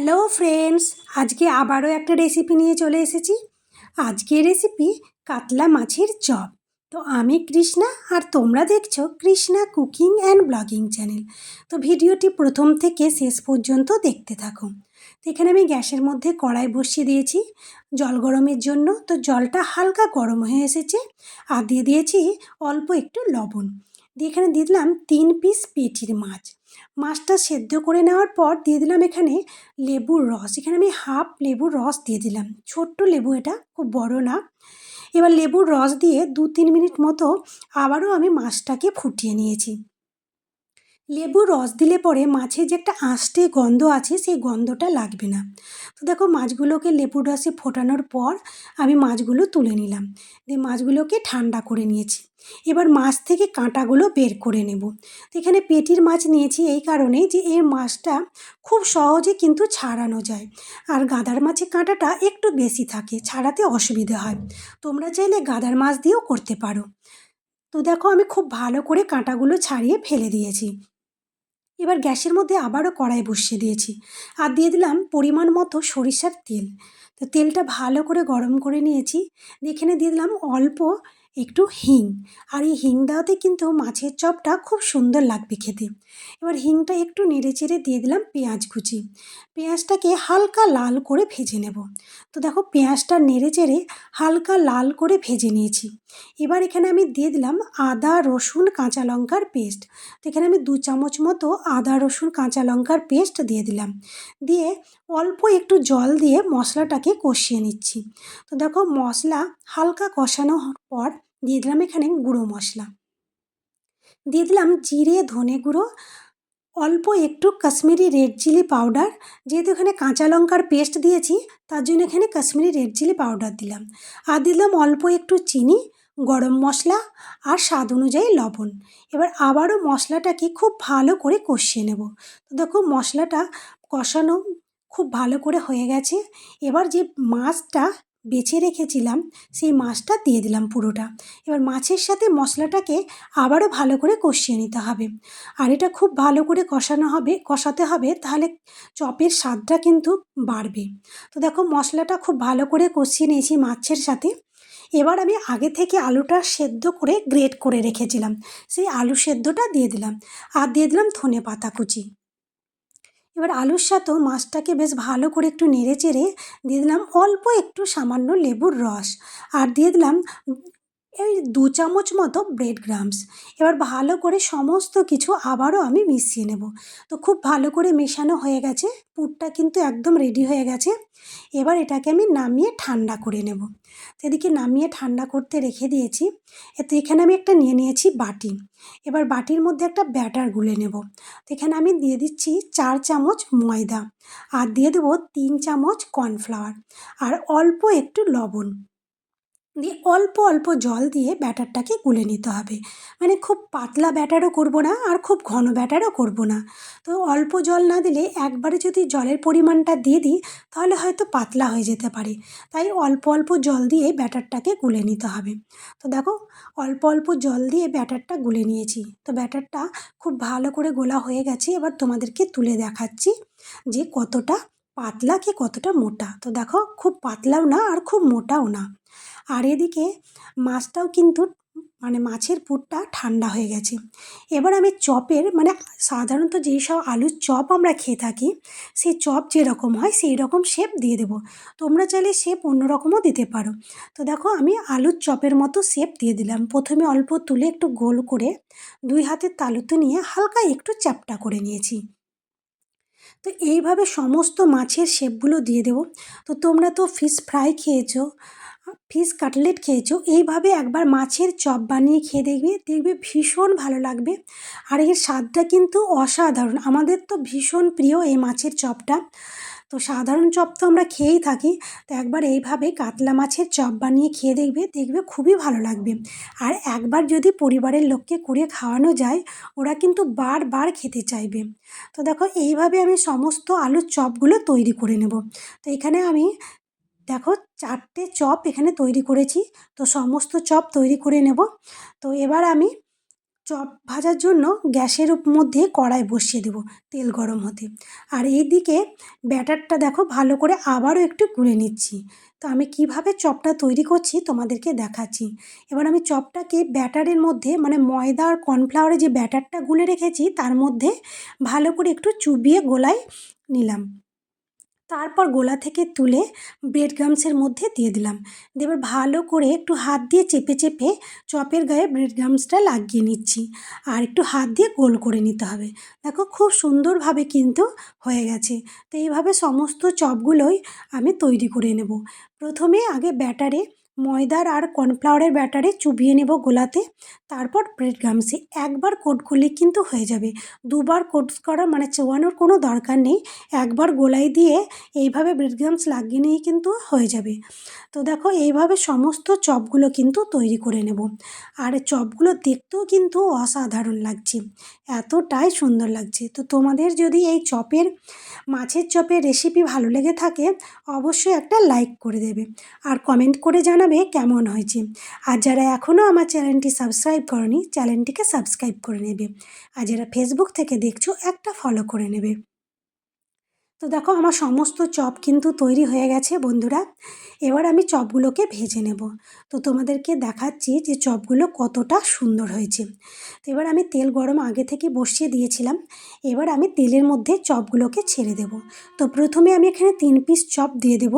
Hello friends আজকে আবারও একটা রেসিপি নিয়ে চলে এসেছি। আজকের রেসিপি কাতলা মাছের চপ। তো আমি কৃষ্ণা আর তোমরা দেখছ Krishna cooking and blogging channel. তো ভিডিওটি প্রথম থেকে শেষ পর্যন্ত দেখতে থাকো। তো এখানে আমি গ্যাসের মধ্যে কড়াই বসিয়ে দিয়েছি। জল গরমের জন্য তো জলটা হালকা গরম হয়ে এসেছে। আর দিয়ে দিয়েছি অল্প একটু লবণ। দিয়ে এখানে দিয়ে দিলাম তিন পিস পেটির মাছ। মাছটা সেদ্ধ করে নেওয়ার পর দিয়ে দিলাম এখানে লেবুর রস। এখানে আমি হাফ লেবুর রস দিয়ে দিলাম। ছোট্ট লেবু এটা, খুব বড় না। এবার লেবুর রস দিয়ে দু তিন মিনিট মতো আবারও আমি মাছটাকে ফুটিয়ে নিয়েছি। লেবুর রস দিলে পরে মাছের যে একটা আঁশটে গন্ধ আছে, সেই গন্ধটা লাগবে না। তো দেখো, মাছগুলোকে লেবুর রসে ফোটানোর পর আমি মাছগুলো তুলে নিলাম। দিয়ে মাছগুলোকে ঠান্ডা করে নিয়েছি। এবার মাছ থেকে কাঁটাগুলো বের করে নেব। তো এখানে পেটির মাছ নিয়েছি এই কারণে যে এই মাছটা খুব সহজে কিন্তু ছাড়ানো যায়। আর গাদার মাছের কাঁটাটা একটু বেশি থাকে, ছাড়াতে অসুবিধে হয়। তোমরা চাইলে গাদার মাছ দিয়েও করতে পারো। তো দেখো, আমি খুব ভালো করে কাঁটাগুলো ছাড়িয়ে ফেলে দিয়েছি। এবার গ্যাসের মধ্যে আবারও কড়াই বসিয়ে দিয়েছি আর দিয়ে দিলাম পরিমাণ মতো সরিষার তেল। তো তেলটা ভালো করে গরম করে নিয়েছি। এখানে দিয়ে দিলাম অল্প একটু হিং। আর এই হিং দেওয়াতে কিন্তু মাছের চপটা খুব সুন্দর লাগবে খেতে। এবার হিংটা একটু নেড়ে চেড়ে দিয়ে দিলাম পেঁয়াজ কুচি। পেঁয়াজটাকে হালকা লাল করে ভেজে নেব। তো দেখো পেঁয়াজটা নেড়ে চেড়ে হালকা লাল করে ভেজে নিয়েছি। এবার এখানে আমি দিয়ে দিলাম আদা, রসুন, কাঁচা লঙ্কার পেস্ট। তো এখানে আমি দু চামচ মতো আদা, রসুন, কাঁচা লঙ্কার পেস্ট দিয়ে দিলাম। দিয়ে অল্প একটু জল দিয়ে মশলাটাকে কষিয়ে নিচ্ছি। তো দেখো মশলা হালকা কষানোর পর দিয়ে দিলাম এখানে গুঁড়ো মশলা। দিয়ে দিলাম জিরে, ধনে গুঁড়ো, অল্প একটু কাশ্মীরি রেড চিলি পাউডার। যেহেতু এখানে কাঁচা লঙ্কার পেস্ট দিয়েছি, তার জন্য এখানে কাশ্মীরি রেড চিলি পাউডার দিলাম। আর দিলাম অল্প একটু চিনি, গরম মশলা আর স্বাদ অনুযায়ী লবণ। এবার আবারও মশলাটাকে খুব ভালো করে কষিয়ে নেব। তো দেখো মশলাটা কষানো খুব ভালো করে হয়ে গেছে। এবার যে মাছটা বেছে রেখেছিলাম, সেই মাছটা দিয়ে দিলাম পুরোটা। এবার মাছের সাথে মশলাটাকে আবারও ভালো করে কষিয়ে নিতে হবে। আর এটা খুব ভালো করে কষানো হবে, কষাতে হবে, তাহলে চপের স্বাদটা কিন্তু বাড়বে। তো দেখো, মশলাটা খুব ভালো করে কষিয়ে নিয়েছি মাছের সাথে। এবার আমি আগে থেকে আলুটা সেদ্ধ করে গ্রেট করে রেখেছিলাম। সেই আলু সেদ্ধটা দিয়ে দিলাম। আর দিয়ে দিলাম ধনে পাতা কুচি। এবার আলুর সাথেও মাছটাকে বেশ ভালো করে একটু নেড়ে চেড়ে দিয়ে দিলাম অল্প একটু সামান্য লেবুর রস। আর দিয়ে দিলাম এই দু চামচ মতো ব্রেড গ্রামস এবার ভালো করে সমস্ত কিছু আবারও আমি মিশিয়ে নেব। তো খুব ভালো করে মেশানো হয়ে গেছে। পুরটা কিন্তু একদম রেডি হয়ে গেছে। এবার এটাকে আমি নামিয়ে ঠান্ডা করে নেব। তো এদিকে নামিয়ে ঠান্ডা করতে রেখে দিয়েছি। তো এখানে আমি একটা নিয়ে নিয়েছি বাটি। এবার বাটির মধ্যে একটা ব্যাটার গুলে নেব। তো এখানে আমি দিয়ে দিচ্ছি চার চামচ ময়দা। আর দিয়ে দেবো তিন চামচ কর্নফ্লাওয়ার আর অল্প একটু লবণ। দিয়ে অল্প অল্প জল দিয়ে ব্যাটারটাকে গুলে নিতে হবে। মানে খুব পাতলা ব্যাটারও করব না আর খুব ঘন ব্যাটারও করব না। তো অল্প জল না দিলে একবারে যদি জলের পরিমাণটা দিয়ে দিই, তাহলে হয়তো পাতলা হয়ে যেতে পারে। তাই অল্প অল্প জল দিয়ে ব্যাটারটাকে গুলে নিতে হবে। তো দেখো, অল্প অল্প জল দিয়ে ব্যাটারটা গুলে নিয়েছি। তো ব্যাটারটা খুব ভালো করে গোলা হয়ে গেছে। এবার তোমাদেরকে তুলে দেখাচ্ছি যে কতটা পাতলা কি কতটা মোটা? তো দেখো, খুব পাতলাও না আর খুব মোটাও না। আর এদিকে মাছটাও কিন্তু মানে মাছের পুরটা ঠান্ডা হয়ে গেছে। এবার আমি চপের মানে সাধারণত যেই সব আলুর চপ আমরা খেয়ে থাকি, সেই চপ যেরকম হয় সেই রকম শেপ দিয়ে দেবো। তোমরা চাইলে শেপ অন্য রকমও দিতে পারো। তো দেখো, আমি আলুর চপের মতো শেপ দিয়ে দিলাম। প্রথমে অল্প তুলে একটু গোল করে দুই হাতের তালুতে নিয়ে হালকা একটু চ্যাপটা করে নিয়েছি। তো এইভাবে সমস্ত মাছের শেপগুলো দিয়ে দেবো। তো তোমরা তো ফিশ ফ্রাই খেয়েছো ফিশ কাটলেট খেয়েছো, এইভাবে একবার মাছের চপ বানিয়ে খেয়ে দেখবে দেখবে ভীষণ ভালো লাগবে। আর এর স্বাদটা কিন্তু অসাধারণ। আমাদের তো ভীষণ প্রিয় এই মাছের চপটা। তো সাধারণ চপ তো আমরা খেয়েই থাকি। তো একবার এইভাবে কাতলা মাছের চপ বানিয়ে খেয়ে দেখবে দেখবে খুবই ভালো লাগবে। আর একবার যদি পরিবারের লোককে করে খাওয়ানো যায়, ওরা কিন্তু বারবার খেতে চাইবে। তো দেখো, এইভাবে আমি সমস্ত আলুর চপগুলো তৈরি করে নেব। তো এখানে আমি দেখো, চারটে চপ এখানে তৈরি করেছি। তো সমস্ত চপ তৈরি করে নেব। তো এবার আমি চপ ভাজার জন্য গ্যাসের মধ্যে কড়াই বসিয়ে দেবো, তেল গরম হতে। আর এইদিকে ব্যাটারটা দেখো ভালো করে আবারও একটু গুলে নিচ্ছি। তো আমি কীভাবে চপটা তৈরি করছি তোমাদেরকে দেখাচ্ছি। এবার আমি চপটাকে ব্যাটারের মধ্যে মানে ময়দা আর কর্নফ্লাওয়ারে যে ব্যাটারটা গুলে রেখেছি, তার মধ্যে ভালো করে একটু চুবিয়ে গোলায় নিলাম। তারপর গোলা থেকে তুলে ব্রেড গামসের মধ্যে দিয়ে দিলাম। এবার ভালো করে একটু হাত দিয়ে চেপে চেপে চপের গায়ে ব্রেড গামসটা লাগিয়ে নিচ্ছি। আর একটু হাত দিয়ে গোল করে নিতে হবে। দেখো খুব সুন্দরভাবে কিন্তু হয়ে গেছে। তো এইভাবে সমস্ত চপগুলোই আমি তৈরি করে নেব। প্রথমে আগে ব্যাটারে ময়দার আর কর্নফ্লাওয়ারের ব্যাটারে চুবিয়ে নেব গোলাতে। তারপর ব্রেড গামসে একবার কোট করলে কিন্তু হয়ে যাবে। দুবার কোট করা মানে চোয়ানোর কোনো দরকার নেই। একবার গোলাই দিয়ে এইভাবে ব্রেড গামস লাগিয়ে নিয়ে কিন্তু হয়ে যাবে। তো দেখো, এইভাবে সমস্ত চপগুলো কিন্তু তৈরি করে নেব। আর চপগুলো দেখতেও কিন্তু অসাধারণ লাগছে। এতটাই সুন্দর লাগছে। তো তোমাদের যদি এই চপের, মাছের চপের রেসিপি ভালো লেগে থাকে, অবশ্যই একটা লাইক করে দেবে। আর কমেন্ট করে জানাবে কেমন হয়েছে। আর যারা এখনও আমার চ্যানেলটি সাবস্ক্রাইব করনি, চ্যানেলটিকে সাবস্ক্রাইব করে নেবে। আর যারা ফেসবুক থেকে দেখছ, একটা ফলো করে নেবে। তো দেখো আমার সমস্ত চপ কিন্তু তৈরি হয়ে গেছে বন্ধুরা। এবার আমি চপগুলোকে ভেজে নেব। তো তোমাদেরকে দেখাচ্ছি যে চপগুলো কতটা সুন্দর হয়েছে। তো এবার আমি তেল গরম আগে থেকে বসিয়ে দিয়েছিলাম। এবার আমি তেলের মধ্যে চপগুলোকে ছেড়ে দেব। তো প্রথমে আমি এখানে তিন পিস চপ দিয়ে দেব।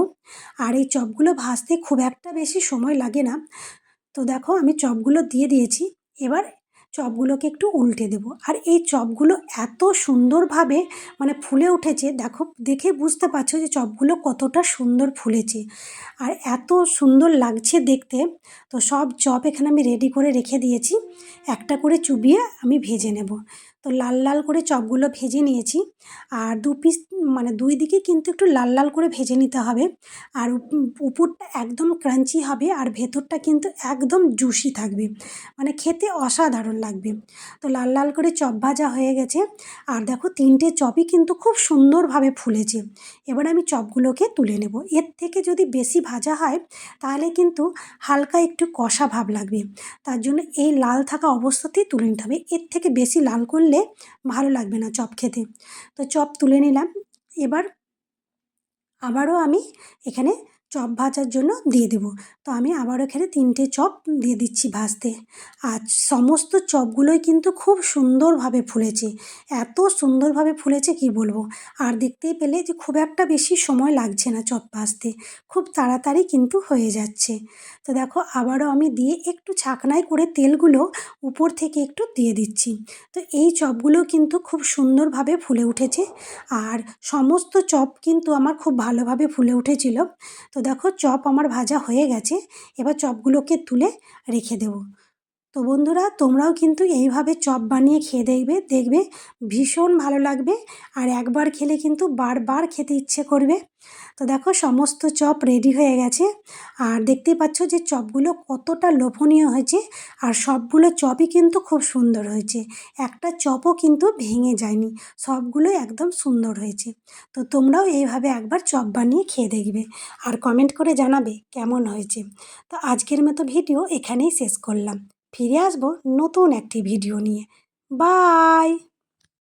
আর এই চপগুলো ভাজতে খুব একটা বেশি সময় লাগে না। তো দেখো আমি চপগুলো দিয়ে দিয়েছি। এবার চপগুলোকে একটু উল্টে দেব। আর এই চপগুলো এত সুন্দরভাবে মানে ফুলে উঠেছে, দেখো, দেখে বুঝতে পারছ যে চপগুলো কতটা সুন্দর ফুলেছে। আর এত সুন্দর লাগছে দেখতে। তো সব চপ এখানে আমি রেডি করে রেখে দিয়েছি। একটা করে চুবিয়ে আমি ভেজে নেব। তো লাল লাল করে চপগুলো ভেজে নিয়েছি। আর দু পিস মানে দুই দিকে কিন্তু একটু লাল লাল করে ভেজে নিতে হবে। আর উপ- উপরটা একদম ক্রাঞ্চি হবে আর ভেতরটা কিন্তু একদম জুসি থাকবে। মানে খেতে অসাধারণ লাগবে। তো লাল লাল করে চপ ভাজা হয়ে গেছে। আর দেখো তিনটে চপই কিন্তু খুব সুন্দরভাবে ফুলেছে। এবার আমি চপগুলোকে তুলে নেব। এর থেকে যদি বেশি ভাজা হয়, তাহলে কিন্তু হালকা একটু কষা ভাব লাগবে। তার জন্য এই লাল থাকা অবস্থাতেই তুলে নিতে হবে। এর থেকে বেশি লাল করলে ভালো লাগবে না চপ খেতে। তো চপ তুলে নিলাম। এবার আবারও আমি এখানে চপ ভাজার জন্য দিয়ে দেব। তো আমি আবারও এখানে তিনটে চপ দিয়ে দিচ্ছি ভাজতে। আর সমস্ত চপগুলোই কিন্তু খুব সুন্দরভাবে ফুলেছে। এত সুন্দরভাবে ফুলেছে কি বলব? আর দেখতেই পেলে যে খুব একটা বেশি সময় লাগছে না চপ ভাজতে। খুব তাড়াতাড়ি কিন্তু হয়ে যাচ্ছে। তো দেখো, আবারও আমি দিয়ে একটু ছাকনায় করে তেলগুলো উপর থেকে একটু দিয়ে দিচ্ছি। তো এই চপগুলো কিন্তু খুব সুন্দরভাবে ফুলে উঠেছে। আর সমস্ত চপ কিন্তু আমার খুব ভালোভাবে ফুলে উঠেছিল। তো দেখো চপ আমার ভাজা হয়ে গেছে এবার চপগুলোকে তুলে রেখে দেবো। তো বন্ধুরা, তোমরাও কিন্তু এইভাবে চপ বানিয়ে খেয়ে দেখবে দেখবে ভীষণ ভালো লাগবে আর একবার খেলে কিন্তু বারবার খেতে ইচ্ছে করবে। তো দেখো, সমস্ত চপ রেডি হয়ে গেছে আর দেখতেই পাচ্ছ যে চপগুলো কতটা লোভনীয় হয়েছে আর সবগুলো চপই কিন্তু খুব সুন্দর হয়েছে। একটা চপও কিন্তু ভেঙে যায়নি সবগুলোই একদম সুন্দর হয়েছে। তো তোমরাও এইভাবে একবার চপ বানিয়ে খেয়ে দেখবে আর কমেন্ট করে জানাবে কেমন হয়েছে। তো আজকের মতো ভিডিও এখানেই শেষ করলাম। ফিরে আসব নতুন একটি ভিডিও নিয়ে। বাই!